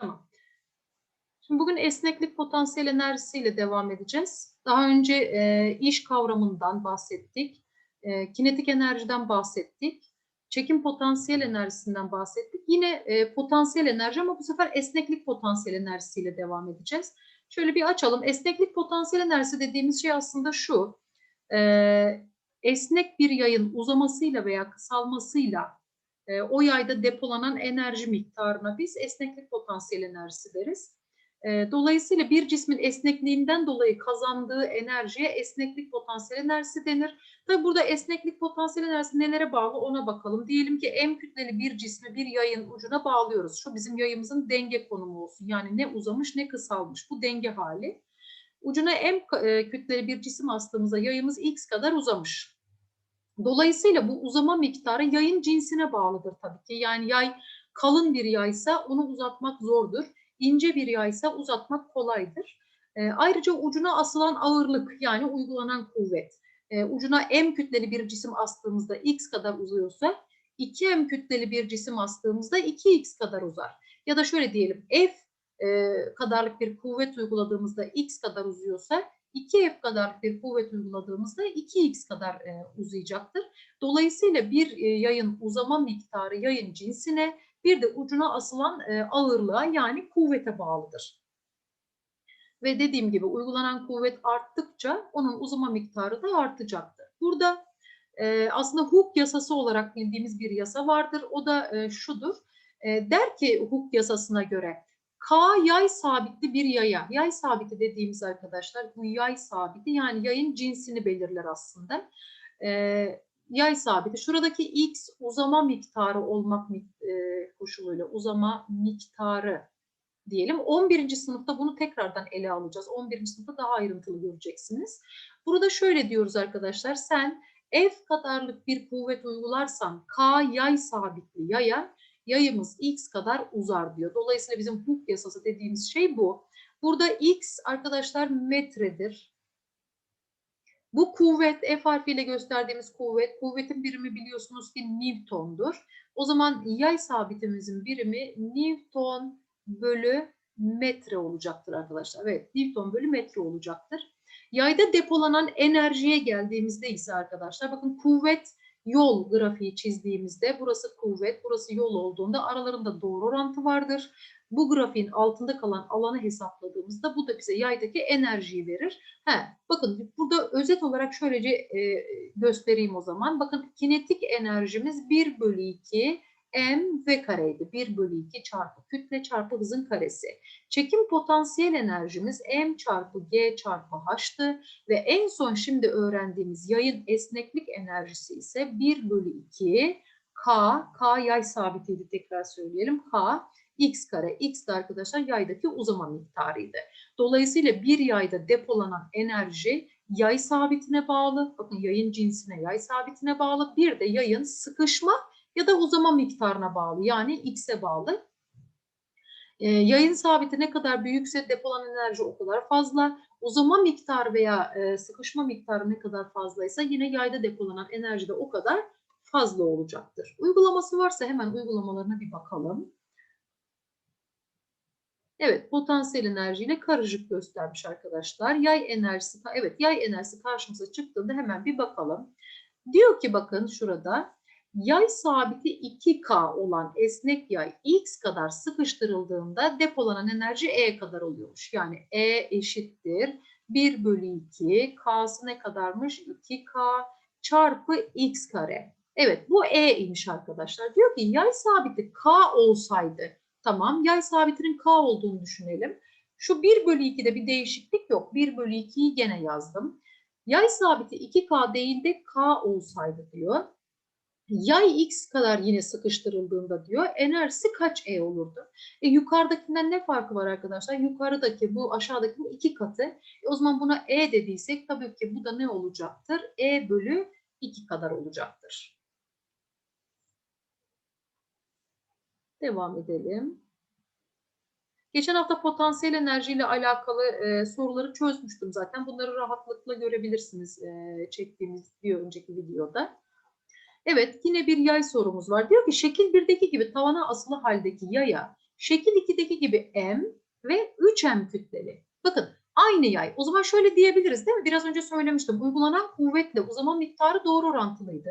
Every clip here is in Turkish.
Tamam. Şimdi bugün esneklik potansiyel enerjisiyle devam edeceğiz. Daha önce e, iş kavramından bahsettik. E, kinetik enerjiden bahsettik. Çekim potansiyel enerjisinden bahsettik. Yine e, potansiyel enerji ama bu sefer esneklik potansiyel enerjisiyle devam edeceğiz. Şöyle bir açalım. Esneklik potansiyel enerjisi dediğimiz şey aslında şu. E, esnek bir yayın uzamasıyla veya kısalmasıyla e, o yayda depolanan enerji miktarına biz esneklik potansiyel enerjisi deriz. E, dolayısıyla bir cismin esnekliğinden dolayı kazandığı enerjiye esneklik potansiyel enerjisi denir. Tabi burada esneklik potansiyel enerjisi nelere bağlı ona bakalım. Diyelim ki M kütleli bir cismi bir yayın ucuna bağlıyoruz. Şu bizim yayımızın denge konumu olsun. Yani ne uzamış ne kısalmış. Bu denge hali. Ucuna M e, kütleli bir cisim astığımızda yayımız X kadar uzamış. Dolayısıyla bu uzama miktarı yayın cinsine bağlıdır tabii ki. Yani yay kalın bir yaysa onu uzatmak zordur. İnce bir yaysa uzatmak kolaydır. E, ayrıca ucuna asılan ağırlık yani uygulanan kuvvet. E, ucuna M kütleli bir cisim astığımızda X kadar uzuyorsa 2M kütleli bir cisim astığımızda 2X kadar uzar. Ya da şöyle diyelim F e, kadarlık bir kuvvet uyguladığımızda X kadar uzuyorsa 2F kadar bir kuvvet uyguladığımızda 2X kadar e, uzayacaktır. Dolayısıyla bir e, yayın uzama miktarı yayın cinsine bir de ucuna asılan e, ağırlığa yani kuvvete bağlıdır. Ve dediğim gibi uygulanan kuvvet arttıkça onun uzama miktarı da artacaktır. Burada e, aslında Hooke yasası olarak bildiğimiz bir yasa vardır. O da e, şudur. E, der ki Hooke yasasına göre K yay sabitli bir yaya. Yay sabiti dediğimiz arkadaşlar bu yay sabiti yani yayın cinsini belirler aslında. Ee, yay sabiti. Şuradaki x uzama miktarı olmak e, koşuluyla uzama miktarı diyelim. 11. sınıfta bunu tekrardan ele alacağız. 11. sınıfta daha ayrıntılı göreceksiniz. Burada şöyle diyoruz arkadaşlar. Sen F kadarlık bir kuvvet uygularsan K yay sabitli yaya yayımız x kadar uzar diyor. Dolayısıyla bizim Hooke yasası dediğimiz şey bu. Burada x arkadaşlar metredir. Bu kuvvet F harfiyle gösterdiğimiz kuvvet, kuvvetin birimi biliyorsunuz ki Newton'dur. O zaman yay sabitimizin birimi Newton bölü metre olacaktır arkadaşlar. Evet Newton bölü metre olacaktır. Yayda depolanan enerjiye geldiğimizde ise arkadaşlar bakın kuvvet yol grafiği çizdiğimizde burası kuvvet, burası yol olduğunda aralarında doğru orantı vardır. Bu grafiğin altında kalan alanı hesapladığımızda bu da bize yaydaki enerjiyi verir. He, bakın burada özet olarak şöylece e, göstereyim o zaman. Bakın kinetik enerjimiz 1 bölü 2 m v kareydi. 1 bölü 2 çarpı kütle çarpı hızın karesi. Çekim potansiyel enerjimiz m çarpı g çarpı h'tı ve en son şimdi öğrendiğimiz yayın esneklik enerjisi ise 1 bölü 2 k, k yay sabitiydi tekrar söyleyelim k x kare, x de arkadaşlar yaydaki uzama miktarıydı. Dolayısıyla bir yayda depolanan enerji yay sabitine bağlı, bakın yayın cinsine yay sabitine bağlı, bir de yayın sıkışma ya da uzama miktarına bağlı yani x'e bağlı. Ee, yayın sabiti ne kadar büyükse depolanan enerji o kadar fazla. Uzama miktarı veya e, sıkışma miktarı ne kadar fazlaysa yine yayda depolanan enerji de o kadar fazla olacaktır. Uygulaması varsa hemen uygulamalarına bir bakalım. Evet, potansiyel enerjiyle karışık göstermiş arkadaşlar. Yay enerjisi, evet yay enerjisi karşımıza çıktığında hemen bir bakalım. Diyor ki bakın şurada yay sabiti 2K olan esnek yay X kadar sıkıştırıldığında depolanan enerji E kadar oluyormuş. Yani E eşittir 1 bölü 2 K'sı ne kadarmış? 2K çarpı X kare. Evet bu E imiş arkadaşlar. Diyor ki yay sabiti K olsaydı tamam yay sabitinin K olduğunu düşünelim. Şu 1 bölü 2'de bir değişiklik yok. 1 bölü 2'yi gene yazdım. Yay sabiti 2K değil de K olsaydı diyor yay x kadar yine sıkıştırıldığında diyor enerjisi kaç e olurdu? E, yukarıdakinden ne farkı var arkadaşlar? Yukarıdaki bu aşağıdakinin iki katı. E, o zaman buna e dediysek tabii ki bu da ne olacaktır? E bölü 2 kadar olacaktır. Devam edelim. Geçen hafta potansiyel enerji ile alakalı e, soruları çözmüştüm zaten. Bunları rahatlıkla görebilirsiniz e, çektiğimiz bir önceki videoda. Evet yine bir yay sorumuz var. Diyor ki şekil 1'deki gibi tavana asılı haldeki yaya şekil 2'deki gibi M ve 3M kütleli. Bakın aynı yay. O zaman şöyle diyebiliriz değil mi? Biraz önce söylemiştim. Uygulanan kuvvetle uzama miktarı doğru orantılıydı.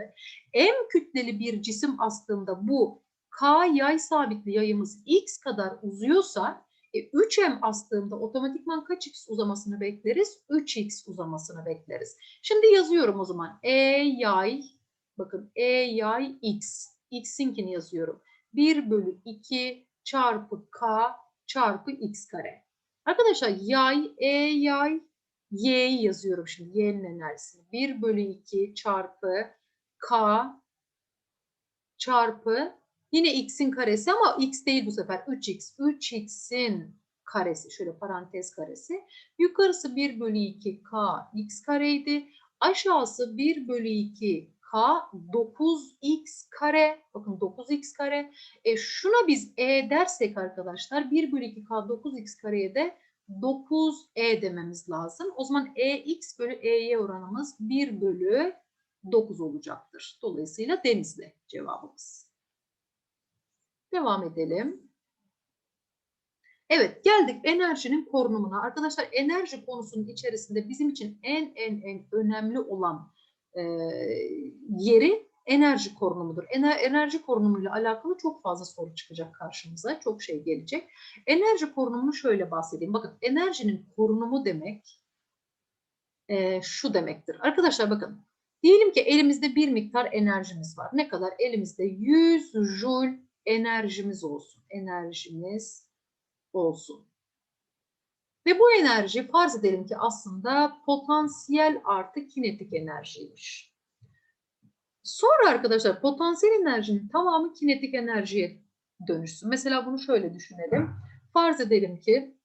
M kütleli bir cisim astığında bu K yay sabitli yayımız X kadar uzuyorsa e, 3M astığımda otomatikman kaç X uzamasını bekleriz? 3X uzamasını bekleriz. Şimdi yazıyorum o zaman. E yay bakın E yay X. X'inkini yazıyorum. 1 bölü 2 çarpı K çarpı X kare. Arkadaşlar yay, E yay, Y'yi yazıyorum şimdi. Y'nin enerjisini. 1 bölü 2 çarpı K çarpı yine X'in karesi ama X değil bu sefer. 3X. 3X'in karesi. Şöyle parantez karesi. Yukarısı 1 bölü 2 K X kareydi. Aşağısı 1 bölü 2 K 9x kare. Bakın 9x kare. E şuna biz E dersek arkadaşlar 1 bölü 2 K 9x kareye de 9E dememiz lazım. O zaman EX bölü EY oranımız 1 bölü 9 olacaktır. Dolayısıyla denizli cevabımız. Devam edelim. Evet geldik enerjinin korunumuna. Arkadaşlar enerji konusunun içerisinde bizim için en en en önemli olan e, yeri enerji korunumudur. Ener, enerji korunumuyla alakalı çok fazla soru çıkacak karşımıza. Çok şey gelecek. Enerji korunumunu şöyle bahsedeyim. Bakın enerjinin korunumu demek e, şu demektir. Arkadaşlar bakın diyelim ki elimizde bir miktar enerjimiz var. Ne kadar? Elimizde 100 joule enerjimiz olsun. Enerjimiz olsun. Ve bu enerji farz edelim ki aslında potansiyel artı kinetik enerjiymiş. Sonra arkadaşlar potansiyel enerjinin tamamı kinetik enerjiye dönüşsün. Mesela bunu şöyle düşünelim. Farz edelim ki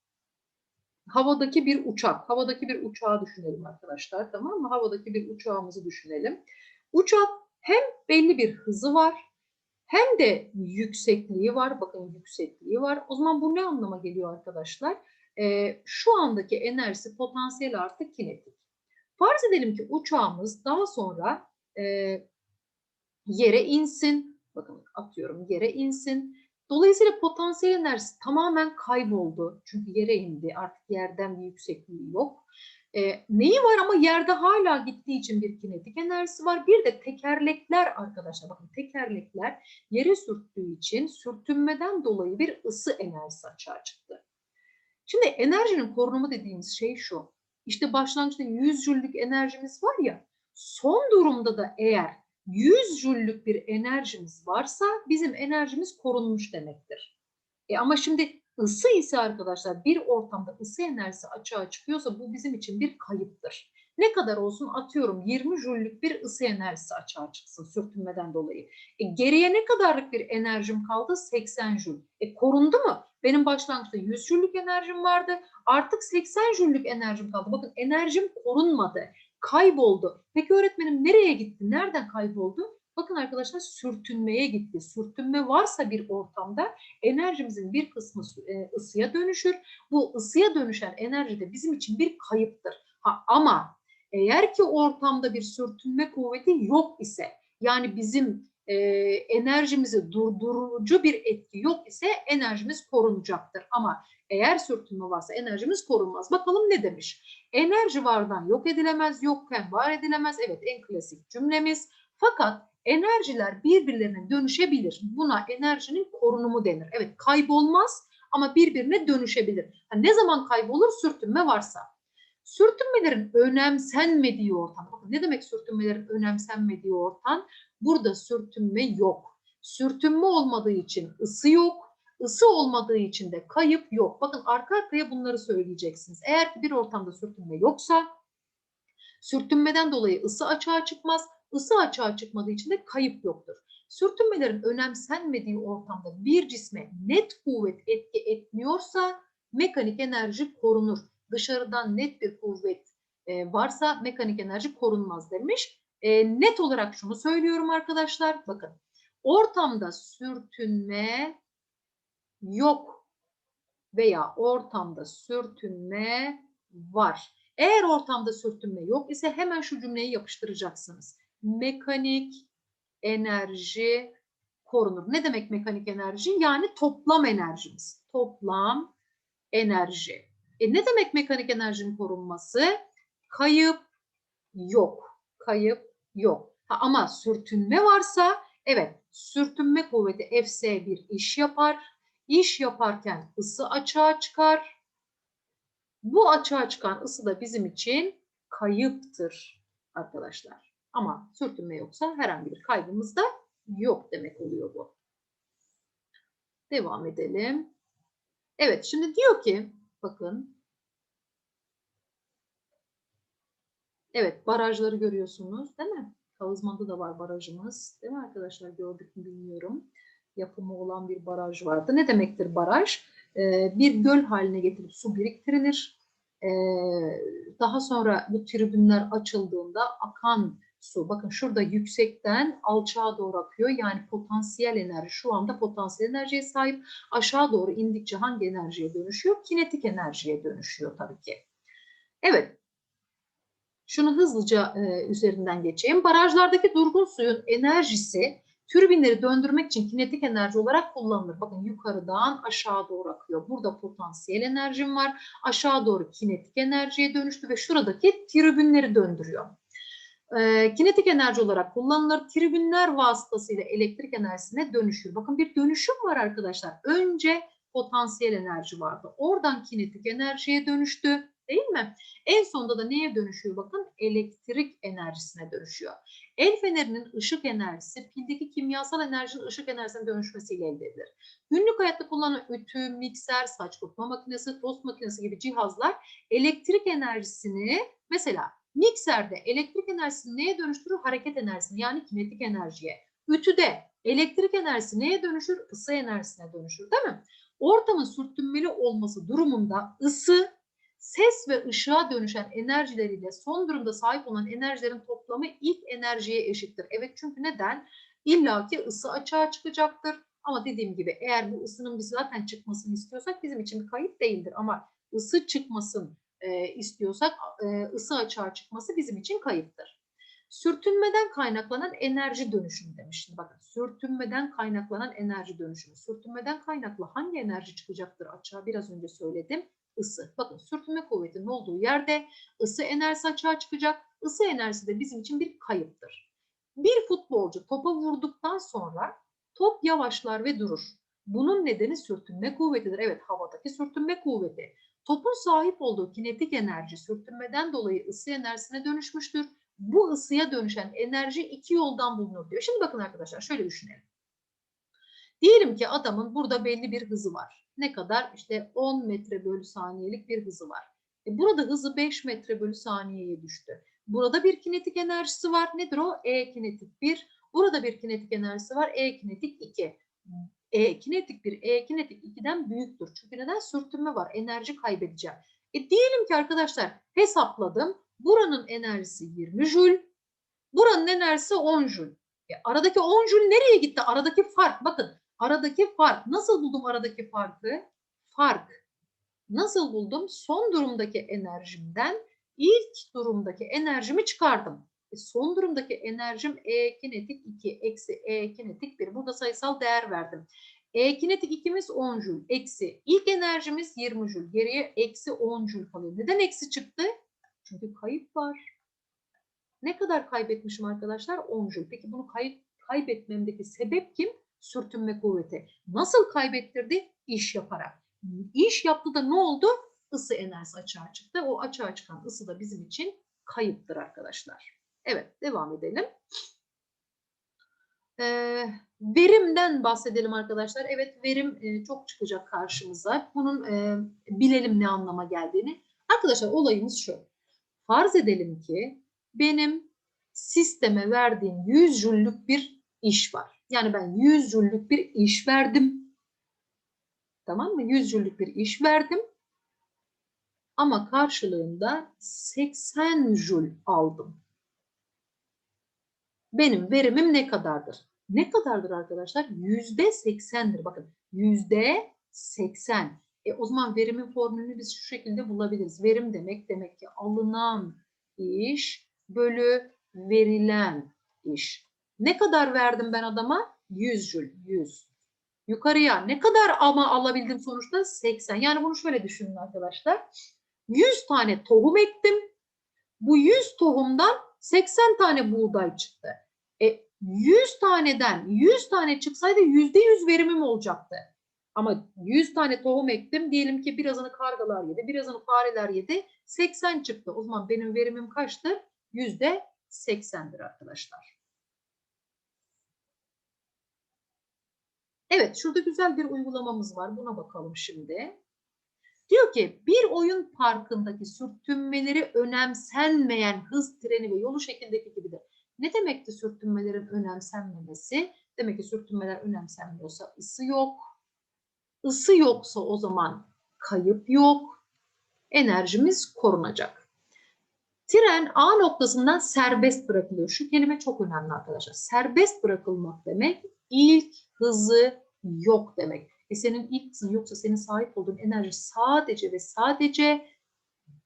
havadaki bir uçak, havadaki bir uçağı düşünelim arkadaşlar tamam mı? Havadaki bir uçağımızı düşünelim. Uçak hem belli bir hızı var hem de yüksekliği var. Bakın yüksekliği var. O zaman bu ne anlama geliyor arkadaşlar? Ee, şu andaki enerjisi potansiyel artı kinetik. Farz edelim ki uçağımız daha sonra e, yere insin. Bakın atıyorum yere insin. Dolayısıyla potansiyel enerjisi tamamen kayboldu. Çünkü yere indi. Artık yerden bir yüksekliği yok. E, neyi var ama yerde hala gittiği için bir kinetik enerjisi var. Bir de tekerlekler arkadaşlar bakın tekerlekler yere sürttüğü için sürtünmeden dolayı bir ısı enerjisi açığa çıktı. Şimdi enerjinin korunumu dediğimiz şey şu. İşte başlangıçta 100 jüllük enerjimiz var ya son durumda da eğer 100 jüllük bir enerjimiz varsa bizim enerjimiz korunmuş demektir. E ama şimdi ısı ise arkadaşlar bir ortamda ısı enerjisi açığa çıkıyorsa bu bizim için bir kayıptır. Ne kadar olsun atıyorum 20 jüllük bir ısı enerjisi açığa çıksın sürtünmeden dolayı. E geriye ne kadarlık bir enerjim kaldı? 80 jül. E korundu mu? Benim başlangıçta 100 jüllük enerjim vardı. Artık 80 jüllük enerjim kaldı. Bakın enerjim korunmadı. Kayboldu. Peki öğretmenim nereye gitti? Nereden kayboldu? Bakın arkadaşlar sürtünmeye gitti. Sürtünme varsa bir ortamda enerjimizin bir kısmı e, ısıya dönüşür. Bu ısıya dönüşen enerji de bizim için bir kayıptır. Ha, ama eğer ki ortamda bir sürtünme kuvveti yok ise yani bizim e, enerjimizi durdurucu bir etki yok ise enerjimiz korunacaktır. Ama eğer sürtünme varsa enerjimiz korunmaz. Bakalım ne demiş? Enerji vardan yok edilemez, yokken var edilemez. Evet en klasik cümlemiz. Fakat enerjiler birbirlerine dönüşebilir. Buna enerjinin korunumu denir. Evet kaybolmaz ama birbirine dönüşebilir. Yani ne zaman kaybolur? Sürtünme varsa. Sürtünmelerin önemsenmediği ortam. Bakın ne demek sürtünmelerin önemsenmediği ortam? Burada sürtünme yok. Sürtünme olmadığı için ısı yok. Isı olmadığı için de kayıp yok. Bakın arka arkaya bunları söyleyeceksiniz. Eğer bir ortamda sürtünme yoksa sürtünmeden dolayı ısı açığa çıkmaz. Isı açığa çıkmadığı için de kayıp yoktur. Sürtünmelerin önemsenmediği ortamda bir cisme net kuvvet etki etmiyorsa mekanik enerji korunur. Dışarıdan net bir kuvvet e, varsa mekanik enerji korunmaz demiş. E, net olarak şunu söylüyorum arkadaşlar. Bakın ortamda sürtünme yok veya ortamda sürtünme var. Eğer ortamda sürtünme yok ise hemen şu cümleyi yapıştıracaksınız. Mekanik enerji korunur. Ne demek mekanik enerji? Yani toplam enerjimiz. Toplam enerji. E ne demek mekanik enerjinin korunması? Kayıp yok. Kayıp yok. Ha, ama sürtünme varsa evet sürtünme kuvveti Fs bir iş yapar. İş yaparken ısı açığa çıkar. Bu açığa çıkan ısı da bizim için kayıptır arkadaşlar. Ama sürtünme yoksa herhangi bir kaybımız da yok demek oluyor bu. Devam edelim. Evet şimdi diyor ki bakın. Evet barajları görüyorsunuz değil mi? Kavızmanda da var barajımız. Değil mi arkadaşlar gördük mü bilmiyorum. Yapımı olan bir baraj vardı. Ne demektir baraj? Ee, bir göl haline getirip su biriktirilir. Ee, daha sonra bu tribünler açıldığında akan su. Bakın şurada yüksekten alçağa doğru akıyor. Yani potansiyel enerji şu anda potansiyel enerjiye sahip. Aşağı doğru indikçe hangi enerjiye dönüşüyor? Kinetik enerjiye dönüşüyor tabii ki. Evet. Şunu hızlıca e, üzerinden geçeyim. Barajlardaki durgun suyun enerjisi türbinleri döndürmek için kinetik enerji olarak kullanılır. Bakın yukarıdan aşağı doğru akıyor. Burada potansiyel enerjim var. Aşağı doğru kinetik enerjiye dönüştü ve şuradaki tribünleri döndürüyor e, kinetik enerji olarak kullanılır. Tribünler vasıtasıyla elektrik enerjisine dönüşür. Bakın bir dönüşüm var arkadaşlar. Önce potansiyel enerji vardı. Oradan kinetik enerjiye dönüştü. Değil mi? En sonunda da neye dönüşüyor? Bakın elektrik enerjisine dönüşüyor. El fenerinin ışık enerjisi pildeki kimyasal enerjinin ışık enerjisine dönüşmesiyle elde edilir. Günlük hayatta kullanılan ütü, mikser, saç kurutma makinesi, tost makinesi gibi cihazlar elektrik enerjisini mesela Mikserde elektrik enerjisini neye dönüştürür? Hareket enerjisini yani kinetik enerjiye. Ütüde elektrik enerjisi neye dönüşür? Isı enerjisine dönüşür değil mi? Ortamın sürtünmeli olması durumunda ısı, ses ve ışığa dönüşen enerjileriyle son durumda sahip olan enerjilerin toplamı ilk enerjiye eşittir. Evet çünkü neden? İlla ki ısı açığa çıkacaktır. Ama dediğim gibi eğer bu ısının biz zaten çıkmasını istiyorsak bizim için bir kayıp değildir. Ama ısı çıkmasın, e, istiyorsak e, ısı açığa çıkması bizim için kayıptır. Sürtünmeden kaynaklanan enerji dönüşümü demiş. Şimdi bakın sürtünmeden kaynaklanan enerji dönüşümü. Sürtünmeden kaynaklı hangi enerji çıkacaktır açığa biraz önce söyledim. Isı. Bakın sürtünme kuvvetinin olduğu yerde ısı enerjisi açığa çıkacak. Isı enerjisi de bizim için bir kayıptır. Bir futbolcu topa vurduktan sonra top yavaşlar ve durur. Bunun nedeni sürtünme kuvvetidir. Evet havadaki sürtünme kuvveti. Topun sahip olduğu kinetik enerji sürtünmeden dolayı ısı enerjisine dönüşmüştür. Bu ısıya dönüşen enerji iki yoldan bulunur diyor. Şimdi bakın arkadaşlar şöyle düşünelim. Diyelim ki adamın burada belli bir hızı var. Ne kadar? İşte 10 metre bölü saniyelik bir hızı var. E burada hızı 5 metre bölü saniyeye düştü. Burada bir kinetik enerjisi var. Nedir o? E kinetik 1. Burada bir kinetik enerjisi var. E kinetik 2. E kinetik 1 E kinetik 2'den büyüktür. Çünkü neden? Sürtünme var. Enerji kaybedeceğim. E diyelim ki arkadaşlar hesapladım. Buranın enerjisi 20 jül. Buranın enerjisi 10 jül. E aradaki 10 jül nereye gitti? Aradaki fark. Bakın aradaki fark. Nasıl buldum aradaki farkı? Fark. Nasıl buldum? Son durumdaki enerjimden ilk durumdaki enerjimi çıkardım. E son durumdaki enerjim E kinetik 2 eksi E kinetik 1. Burada sayısal değer verdim. E kinetik 2'miz 10 jül eksi ilk enerjimiz 20 jül. Geriye eksi 10 jül kalıyor. Neden eksi çıktı? Çünkü kayıp var. Ne kadar kaybetmişim arkadaşlar? 10 jül. Peki bunu kayıp, kaybetmemdeki sebep kim? Sürtünme kuvveti. Nasıl kaybettirdi? İş yaparak. İş yaptı da ne oldu? Isı enerjisi açığa çıktı. O açığa çıkan ısı da bizim için kayıptır arkadaşlar. Evet devam edelim. Ee, verimden bahsedelim arkadaşlar. Evet verim e, çok çıkacak karşımıza. Bunun e, bilelim ne anlama geldiğini. Arkadaşlar olayımız şu. Farz edelim ki benim sisteme verdiğim 100 jüllük bir iş var. Yani ben 100 jüllük bir iş verdim. Tamam mı? 100 jüllük bir iş verdim. Ama karşılığında 80 jül aldım benim verimim ne kadardır? Ne kadardır arkadaşlar? Yüzde seksendir. Bakın yüzde seksen. E, o zaman verimin formülünü biz şu şekilde bulabiliriz. Verim demek demek ki alınan iş bölü verilen iş. Ne kadar verdim ben adama? 100 jül. 100. Yukarıya ne kadar ama alabildim sonuçta? 80. Yani bunu şöyle düşünün arkadaşlar. 100 tane tohum ektim. Bu 100 tohumdan 80 tane buğday çıktı. E 100 taneden 100 tane çıksaydı %100 verimim olacaktı. Ama 100 tane tohum ektim. Diyelim ki birazını kargalar yedi, birazını fareler yedi. 80 çıktı. O zaman benim verimim kaçtır? %80'dir arkadaşlar. Evet, şurada güzel bir uygulamamız var. Buna bakalım şimdi. Diyor ki bir oyun parkındaki sürtünmeleri önemsenmeyen hız treni ve yolu şeklindeki gibidir. Ne demekti sürtünmelerin önemsenmemesi? Demek ki sürtünmeler önemsenmiyorsa ısı yok. Isı yoksa o zaman kayıp yok. Enerjimiz korunacak. Tren A noktasından serbest bırakılıyor. Şu kelime çok önemli arkadaşlar. Serbest bırakılmak demek ilk hızı yok demek. E senin ilk hızın yoksa senin sahip olduğun enerji sadece ve sadece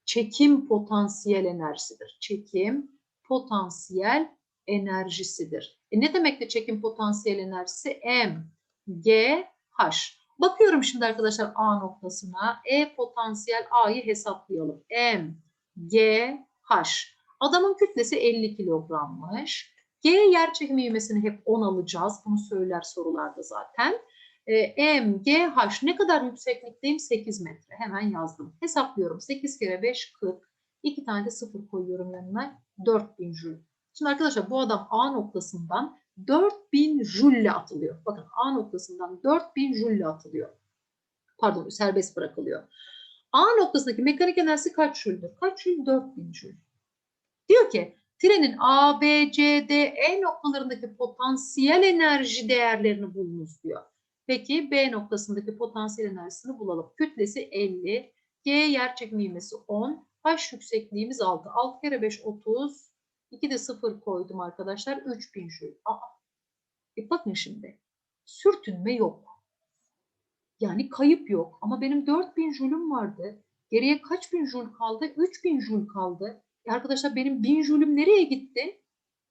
çekim potansiyel enerjisidir. Çekim potansiyel enerjisidir. E ne demek de çekim potansiyel enerjisi? M, G, H. Bakıyorum şimdi arkadaşlar A noktasına. E potansiyel A'yı hesaplayalım. M, G, H. Adamın kütlesi 50 kilogrammış. G yer çekimi ivmesini hep 10 alacağız. Bunu söyler sorularda zaten. E, M, G, H ne kadar yükseklikteyim? 8 metre. Hemen yazdım. Hesaplıyorum. 8 kere 5, 40. 2 tane de 0 koyuyorum yanına. 4000 jül. Şimdi arkadaşlar bu adam A noktasından 4000 jülle atılıyor. Bakın A noktasından 4000 jülle atılıyor. Pardon serbest bırakılıyor. A noktasındaki mekanik enerjisi kaç jüldür? Kaç jül? 4000 jül. Diyor ki trenin A, B, C, D, E noktalarındaki potansiyel enerji değerlerini bulunuz diyor. Peki B noktasındaki potansiyel enerjisini bulalım. Kütlesi 50, G yer çekimi ivmesi 10, H yüksekliğimiz 6. 6 kere 5 30, 2 de 0 koydum arkadaşlar. 3000 jül. Aa. E bakın şimdi. Sürtünme yok. Yani kayıp yok. Ama benim 4000 jülüm vardı. Geriye kaç bin jül kaldı? 3000 jül kaldı. E arkadaşlar benim 1000 jülüm nereye gitti?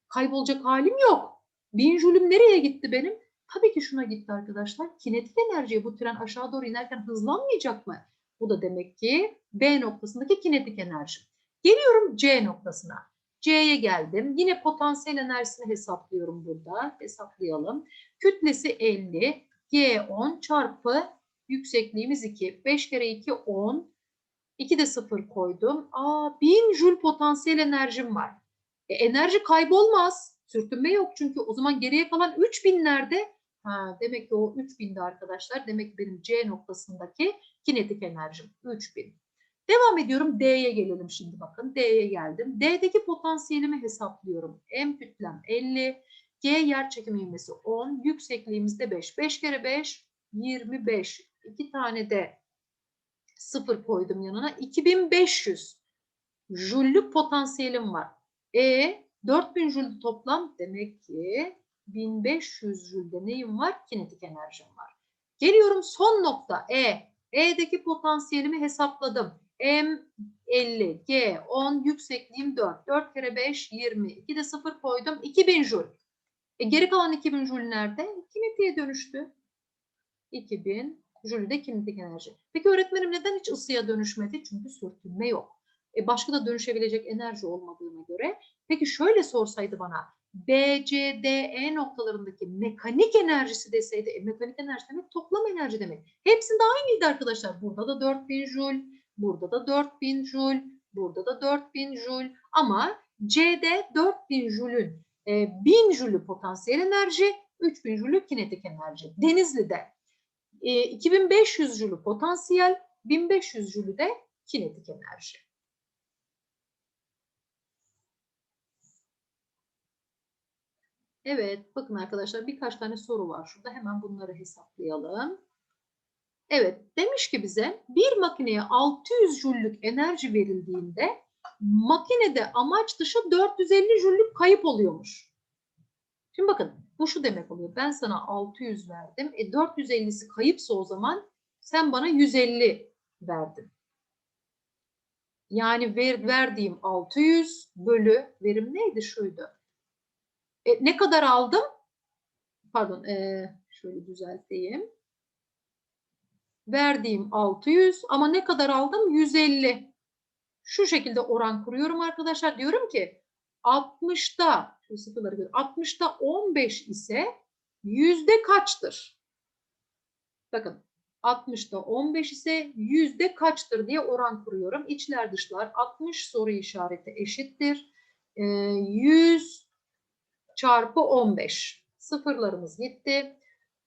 Kaybolacak halim yok. 1000 jülüm nereye gitti benim? Tabii ki şuna gitti arkadaşlar. Kinetik enerjiye bu tren aşağı doğru inerken hızlanmayacak mı? Bu da demek ki B noktasındaki kinetik enerji. Geliyorum C noktasına. C'ye geldim. Yine potansiyel enerjisini hesaplıyorum burada. Hesaplayalım. Kütlesi 50. G 10 çarpı yüksekliğimiz 2. 5 kere 2 10. 2 de 0 koydum. Aa 1000 jül potansiyel enerjim var. E, enerji kaybolmaz. Sürtünme yok çünkü o zaman geriye kalan 3000 nerede? Ha, demek ki o 3000'de arkadaşlar. Demek ki benim C noktasındaki kinetik enerjim 3000. Devam ediyorum. D'ye gelelim şimdi bakın. D'ye geldim. D'deki potansiyelimi hesaplıyorum. M kütlem 50. G yer çekimi ivmesi 10. Yüksekliğimiz de 5. 5 kere 5 25. 2 tane de 0 koydum yanına. 2500 jüllük potansiyelim var. E 4000 jül toplam demek ki 1500 jülde neyim var? Kinetik enerjim var. Geliyorum son nokta E. E'deki potansiyelimi hesapladım. M 50, G 10, yüksekliğim 4. 4 kere 5 20. 2 de 0 koydum. 2000 jül. E geri kalan 2000 jül nerede? Kinetiğe dönüştü. 2000 jül de kinetik enerji. Peki öğretmenim neden hiç ısıya dönüşmedi? Çünkü sürtünme yok. E başka da dönüşebilecek enerji olmadığına göre. Peki şöyle sorsaydı bana B, C, D, E noktalarındaki mekanik enerjisi deseydi, e, mekanik enerji demek toplam enerji demek. Hepsinde aynıydı arkadaşlar. Burada da 4000 joule, burada da 4000 joule, burada da 4000 joule. Ama C'de 4000 joule'ün e, 1000 joule potansiyel enerji, 3000 joule kinetik enerji. Denizli'de e, 2500 joule potansiyel, 1500 joule de kinetik enerji. Evet, bakın arkadaşlar birkaç tane soru var şurada. Hemen bunları hesaplayalım. Evet, demiş ki bize bir makineye 600 jüllük enerji verildiğinde makinede amaç dışı 450 jüllük kayıp oluyormuş. Şimdi bakın bu şu demek oluyor. Ben sana 600 verdim. E 450'si kayıpsa o zaman sen bana 150 verdin. Yani ver, verdiğim 600 bölü verim neydi şuydu? E, ne kadar aldım? Pardon, e, şöyle düzelteyim. Verdiğim 600 ama ne kadar aldım? 150. Şu şekilde oran kuruyorum arkadaşlar. Diyorum ki 60'da şu sıfırları gör. 60'da 15 ise yüzde kaçtır? Bakın 60'da 15 ise yüzde kaçtır diye oran kuruyorum. İçler dışlar 60 soru işareti eşittir. Ee, 100 çarpı 15. Sıfırlarımız gitti.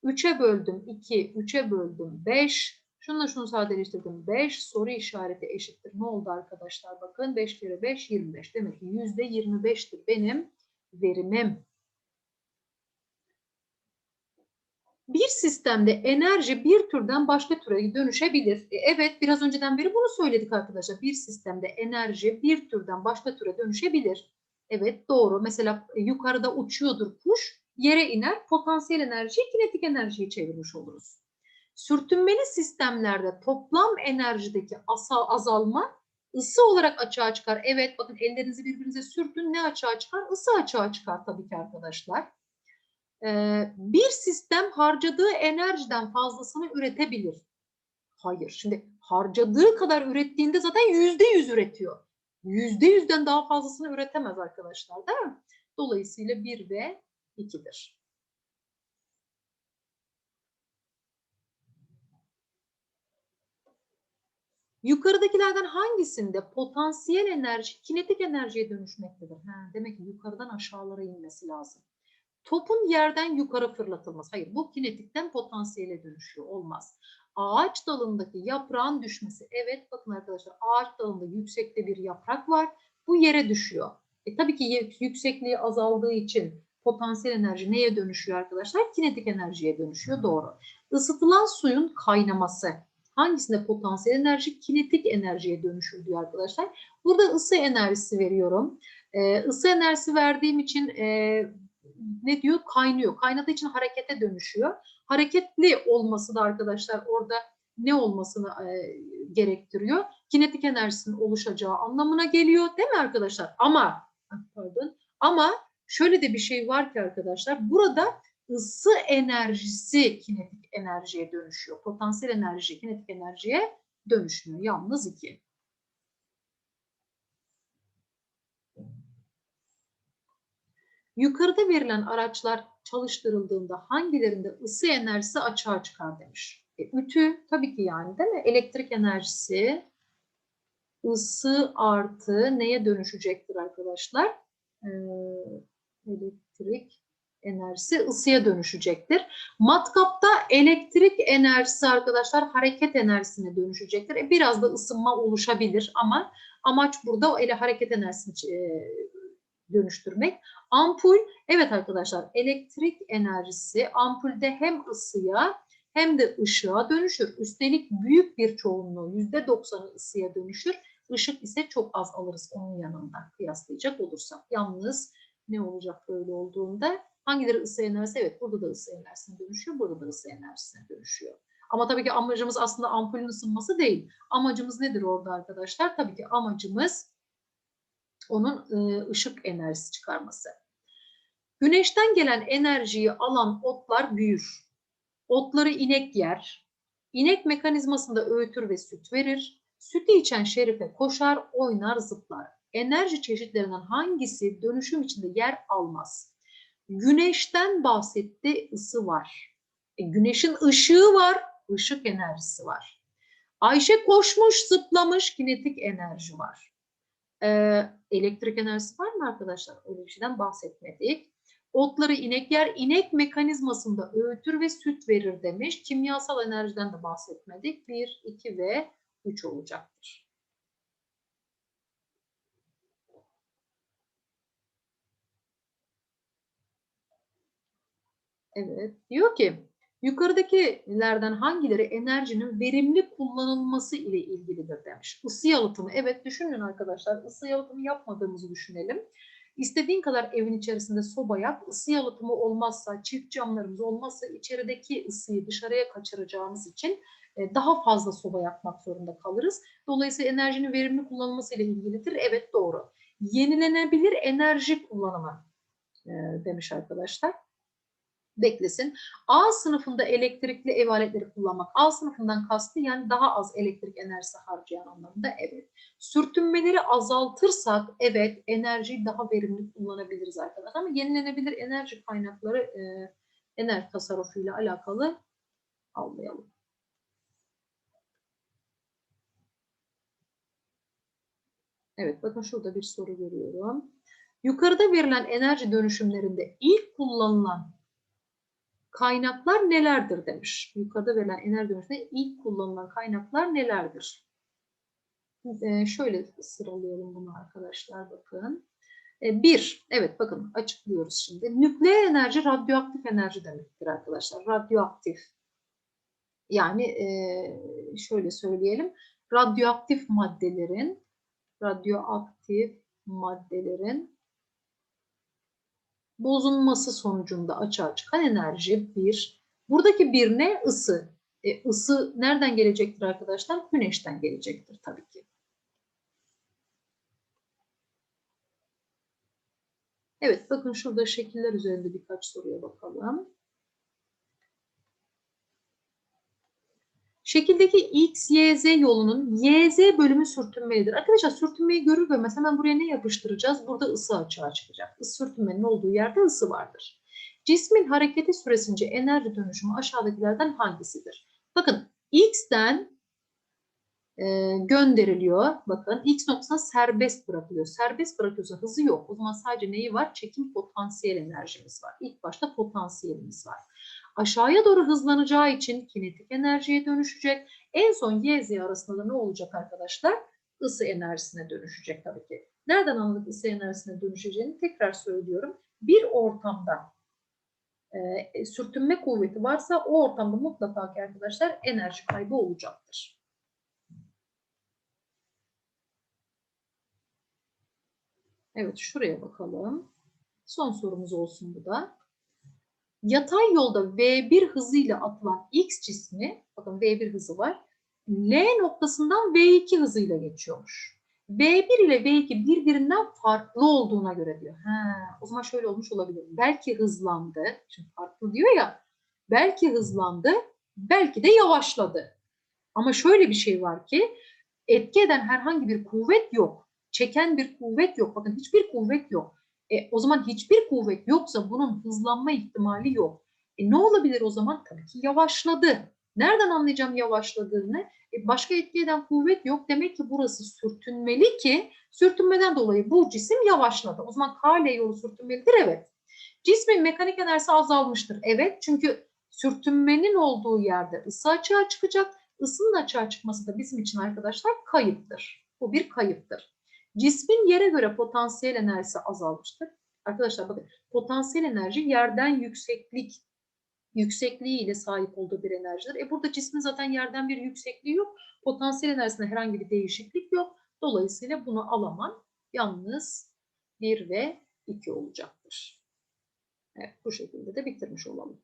3'e böldüm 2, 3'e böldüm 5. Şununla şunu sadeleştirdim 5. Soru işareti eşittir. Ne oldu arkadaşlar? Bakın 5 kere 5 25. Demek ki yüzde 25'tir benim verimim. Bir sistemde enerji bir türden başka türe dönüşebilir. E, evet biraz önceden beri bunu söyledik arkadaşlar. Bir sistemde enerji bir türden başka türe dönüşebilir. Evet doğru. Mesela e, yukarıda uçuyordur kuş, yere iner, potansiyel enerjiyi kinetik enerjiye çevirmiş oluruz. Sürtünmeli sistemlerde toplam enerjideki asal azalma ısı olarak açığa çıkar. Evet bakın ellerinizi birbirinize sürtün ne açığa çıkar? Isı açığa çıkar tabii ki arkadaşlar. Ee, bir sistem harcadığı enerjiden fazlasını üretebilir. Hayır. Şimdi harcadığı kadar ürettiğinde zaten yüzde yüz üretiyor. Yüzde yüzden daha fazlasını üretemez arkadaşlar değil mi? Dolayısıyla 1 ve 2'dir. Yukarıdakilerden hangisinde potansiyel enerji kinetik enerjiye dönüşmektedir? Ha, demek ki yukarıdan aşağılara inmesi lazım. Topun yerden yukarı fırlatılması. Hayır bu kinetikten potansiyele dönüşüyor. Olmaz. Ağaç dalındaki yaprağın düşmesi. Evet bakın arkadaşlar ağaç dalında yüksekte bir yaprak var. Bu yere düşüyor. E, tabii ki yüksekliği azaldığı için potansiyel enerji neye dönüşüyor arkadaşlar? Kinetik enerjiye dönüşüyor. Doğru. Isıtılan suyun kaynaması. Hangisinde potansiyel enerji kinetik enerjiye dönüşür diyor arkadaşlar. Burada ısı enerjisi veriyorum. Ee, ısı enerjisi verdiğim için e, ne diyor? Kaynıyor. Kaynadığı için harekete dönüşüyor. Hareketli olması da arkadaşlar orada ne olmasını e, gerektiriyor? Kinetik enerjisinin oluşacağı anlamına geliyor değil mi arkadaşlar? Ama pardon ama şöyle de bir şey var ki arkadaşlar burada ısı enerjisi kinetik enerjiye dönüşüyor. Potansiyel enerji kinetik enerjiye dönüşmüyor. Yalnız iki. Yukarıda verilen araçlar çalıştırıldığında hangilerinde ısı enerjisi açığa çıkar demiş. E, ütü tabii ki yani değil mi? Elektrik enerjisi ısı artı neye dönüşecektir arkadaşlar? Ee, elektrik enerjisi ısıya dönüşecektir. Matkapta elektrik enerjisi arkadaşlar hareket enerjisine dönüşecektir. E, biraz da ısınma oluşabilir ama amaç burada ele hareket enerjisini e, dönüştürmek. Ampul, evet arkadaşlar elektrik enerjisi ampulde hem ısıya hem de ışığa dönüşür. Üstelik büyük bir çoğunluğu %90'ı ısıya dönüşür. Işık ise çok az alırız onun yanında kıyaslayacak olursak. Yalnız ne olacak böyle olduğunda? Hangileri ısı enerjisi? Evet burada da ısı enerjisine dönüşüyor, burada da ısı enerjisine dönüşüyor. Ama tabii ki amacımız aslında ampulün ısınması değil. Amacımız nedir orada arkadaşlar? Tabii ki amacımız onun ışık enerjisi çıkarması. Güneşten gelen enerjiyi alan otlar büyür. Otları inek yer. İnek mekanizmasında öğütür ve süt verir. Sütü içen şerife koşar, oynar, zıplar. Enerji çeşitlerinden hangisi dönüşüm içinde yer almaz? Güneşten bahsetti, ısı var. E, güneşin ışığı var, ışık enerjisi var. Ayşe koşmuş, zıplamış, kinetik enerji var. Ee, elektrik enerjisi var mı arkadaşlar? Öyle bir şeyden bahsetmedik. Otları inek yer, inek mekanizmasında öğütür ve süt verir demiş. Kimyasal enerjiden de bahsetmedik. 1, 2 ve 3 olacaktır. Evet, diyor ki yukarıdakilerden hangileri enerjinin verimli kullanılması ile ilgilidir demiş. Isı yalıtımı. Evet düşünün arkadaşlar ısı yalıtımı yapmadığımızı düşünelim. İstediğin kadar evin içerisinde soba yap. Isı yalıtımı olmazsa, çift camlarımız olmazsa içerideki ısıyı dışarıya kaçıracağımız için e, daha fazla soba yakmak zorunda kalırız. Dolayısıyla enerjinin verimli kullanılması ile ilgilidir. Evet doğru. Yenilenebilir enerji kullanımı. e, demiş arkadaşlar. Beklesin. A sınıfında elektrikli ev aletleri kullanmak. A sınıfından kastı yani daha az elektrik enerjisi harcayan anlamında evet. Sürtünmeleri azaltırsak evet enerjiyi daha verimli kullanabiliriz arkadaşlar. Ama yenilenebilir enerji kaynakları e, enerji tasarrufuyla alakalı almayalım. Evet bakın şurada bir soru görüyorum. Yukarıda verilen enerji dönüşümlerinde ilk kullanılan kaynaklar nelerdir demiş. Yukarıda verilen enerji dönüşümlerinde ilk kullanılan kaynaklar nelerdir? Ee, şöyle sıralayalım bunu arkadaşlar bakın. Ee, bir, evet bakın açıklıyoruz şimdi. Nükleer enerji radyoaktif enerji demektir arkadaşlar. Radyoaktif. Yani e, şöyle söyleyelim. Radyoaktif maddelerin radyoaktif maddelerin bozulması sonucunda açığa çıkan enerji bir. Buradaki bir ne? Isı. E, ısı nereden gelecektir arkadaşlar? Güneşten gelecektir tabii ki. Evet bakın şurada şekiller üzerinde birkaç soruya bakalım. Şekildeki X, Y, Z yolunun Y, Z bölümü sürtünmelidir. Arkadaşlar sürtünmeyi görür görmez hemen buraya ne yapıştıracağız? Burada ısı açığa çıkacak. Isı sürtünmenin olduğu yerde ısı vardır. Cismin hareketi süresince enerji dönüşümü aşağıdakilerden hangisidir? Bakın X'ten e, gönderiliyor. Bakın X noktasına serbest bırakılıyor. Serbest bırakıyorsa hızı yok. O zaman sadece neyi var? Çekim potansiyel enerjimiz var. İlk başta potansiyelimiz var. Aşağıya doğru hızlanacağı için kinetik enerjiye dönüşecek. En son Y, Z arasında da ne olacak arkadaşlar? Isı enerjisine dönüşecek tabii ki. Nereden anladık ısı enerjisine dönüşeceğini tekrar söylüyorum. Bir ortamda e, sürtünme kuvveti varsa o ortamda mutlaka ki arkadaşlar enerji kaybı olacaktır. Evet şuraya bakalım. Son sorumuz olsun bu da. Yatay yolda V1 hızıyla atılan X cismi, bakın V1 hızı var, L noktasından V2 hızıyla geçiyormuş. V1 ile V2 birbirinden farklı olduğuna göre diyor. Ha, o zaman şöyle olmuş olabilir. Belki hızlandı, şimdi farklı diyor ya, belki hızlandı, belki de yavaşladı. Ama şöyle bir şey var ki, etki eden herhangi bir kuvvet yok. Çeken bir kuvvet yok. Bakın hiçbir kuvvet yok. E, o zaman hiçbir kuvvet yoksa bunun hızlanma ihtimali yok. E, ne olabilir o zaman? Tabii ki yavaşladı. Nereden anlayacağım yavaşladığını? E, başka etki eden kuvvet yok. Demek ki burası sürtünmeli ki sürtünmeden dolayı bu cisim yavaşladı. O zaman K yolu sürtünmelidir. Evet. Cismin mekanik enerjisi azalmıştır. Evet. Çünkü sürtünmenin olduğu yerde ısı açığa çıkacak. Isının açığa çıkması da bizim için arkadaşlar kayıptır. Bu bir kayıptır. Cismin yere göre potansiyel enerjisi azalmıştır. Arkadaşlar bakın potansiyel enerji yerden yükseklik yüksekliği ile sahip olduğu bir enerjidir. E burada cismin zaten yerden bir yüksekliği yok. Potansiyel enerjisinde herhangi bir değişiklik yok. Dolayısıyla bunu alamam. Yalnız 1 ve 2 olacaktır. Evet bu şekilde de bitirmiş olalım.